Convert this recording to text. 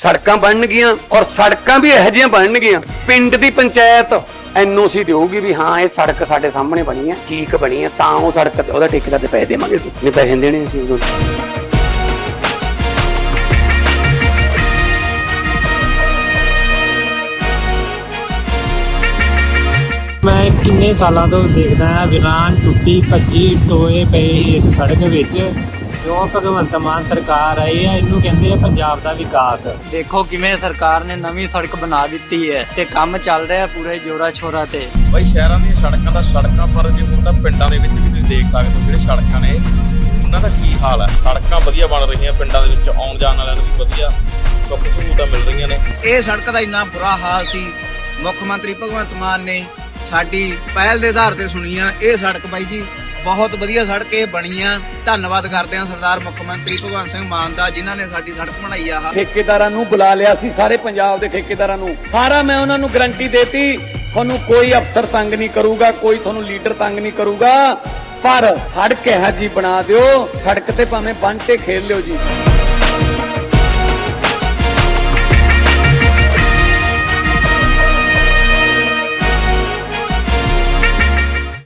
ਸੜਕਾਂ ਬਣਨਗੀਆਂ ਔਰ ਸੜਕਾਂ ਵੀ ਇਹੋ ਜਿਹੀਆਂ ਬਣਨਗੀਆਂ। ਪਿੰਡ ਦੀ ਪੰਚਾਇਤ ਐਨਓਸੀ ਦਿਓਗੀ ਵੀ ਹਾਂ, ਇਹ ਸੜਕ ਸਾਡੇ ਸਾਹਮਣੇ ਬਣੀ ਹੈ, ਠੀਕ ਬਣੀ ਹੈ, ਤਾਂ ਉਹ ਸੜਕ ਉਹਦਾ ਠੇਕੇਦਾਰ ਤੇ ਪੈਸੇ ਦੇਵਾਂਗੇ ਅਸੀਂ। ਨਹੀਂ, ਪੈਸੇ ਦੇਣੇ ਅਸੀਂ ਉਦੋਂ। ਮੈਂ ਕਿੰਨੇ ਸਾਲਾਂ ਤੋਂ ਦੇਖਦਾ ਹਾਂ, ਵਿਰਾਨ ਟੁੱਟੀ ਭੱਜੀ ਟੋਏ ਪਏ ਇਸ ਸੜਕ ਵਿੱਚ। ਜੋ ਭਗਵੰਤ ਮਾਨ ਸਰਕਾਰ ਆਈ ਹੈ ਇਹਨੂੰ ਕਹਿੰਦੇ ਆ ਪੰਜਾਬ ਦਾ ਵਿਕਾਸ। ਦੇਖੋ ਕਿਵੇਂ ਸਰਕਾਰ ਨੇ ਨਵੀਂ ਸੜਕ ਬਣਾ ਦਿੱਤੀ ਹੈ ਤੇ ਕੰਮ ਚੱਲ ਰਿਹਾ ਪੂਰੇ ਜੋਰਾ ਛੋਰਾ ਤੇ। ਬਈ ਸ਼ਹਿਰਾਂ ਦੀਆਂ ਸੜਕਾਂ ਦਾ ਸੜਕਾਂ ਪਰ ਜੇ ਹੁਣ ਤਾਂ ਪਿੰਡਾਂ ਦੇ ਵਿੱਚ ਵੀ ਤੁਸੀਂ ਦੇਖ ਸਕਦੇ ਹੋ ਜਿਹੜੇ ਸੜਕਾਂ ਨੇ ਉਹਨਾਂ ਦਾ ਕੀ ਹਾਲ ਹੈ? ਸੜਕਾਂ ਵਧੀਆ ਬਣ ਰਹੀਆਂ ਪਿੰਡਾਂ ਦੇ ਵਿੱਚ ਆਉਣ ਜਾਣ ਵਾਲਿਆਂ ਨੂੰ ਵੀ ਵਧੀਆ ਸੁੱਖ ਸਹੂਲਤਾਂ ਮਿਲ ਰਹੀਆਂ ਨੇ। ਇਹ ਸੜਕ ਦਾ ਇੰਨਾ ਬੁਰਾ ਹਾਲ ਸੀ ਮੁੱਖ ਮੰਤਰੀ ਭਗਵੰਤ ਮਾਨ ਨੇ ਸਾਡੀ ਪਹਿਲ ਦੇ ਆਧਾਰ ਤੇ ਸੁਣੀ ਆ ਇਹ ਸੜਕ ਬਾਈ ਜੀ ਬਹੁਤ ਵਧੀਆ ਸੜਕ ਇਹ ਬਣੀ ਆ। ਧੰਨਵਾਦ ਕਰਦੇ ਆ ਸਰਦਾਰ ਮੁੱਖ ਮੰਤਰੀ ਭਗਵੰਤ ਸਿੰਘ ਮਾਨ ਦਾ, ਜਿਨ੍ਹਾਂ ਨੇ ਸਾਡੀ ਸੜਕ ਬਣਾਈ ਆ। ਠੇਕੇਦਾਰਾਂ ਨੂੰ ਬੁਲਾ ਲਿਆ ਸੀ ਸਾਰੇ ਪੰਜਾਬ ਦੇ ਠੇਕੇਦਾਰਾਂ ਨੂੰ। ਸਾਰਾ ਮੈਂ ਉਹਨਾਂ ਨੂੰ ਗਰੰਟੀ ਦੇਤੀ, ਤੁਹਾਨੂੰ ਕੋਈ ਅਫਸਰ ਤੰਗ ਨਹੀਂ ਕਰੂਗਾ, ਕੋਈ ਤੁਹਾਨੂੰ ਲੀਡਰ ਤੰਗ ਨਹੀਂ ਕਰੂਗਾ। ਪਰ ਸੜਕ ਇਹ ਜੀ ਬਣਾ ਦਿਓ, ਸੜਕ ਤੇ ਭਾਵੇਂ ਬੰਟੇ ਖੇਲ ਲਿਓ ਜੀ।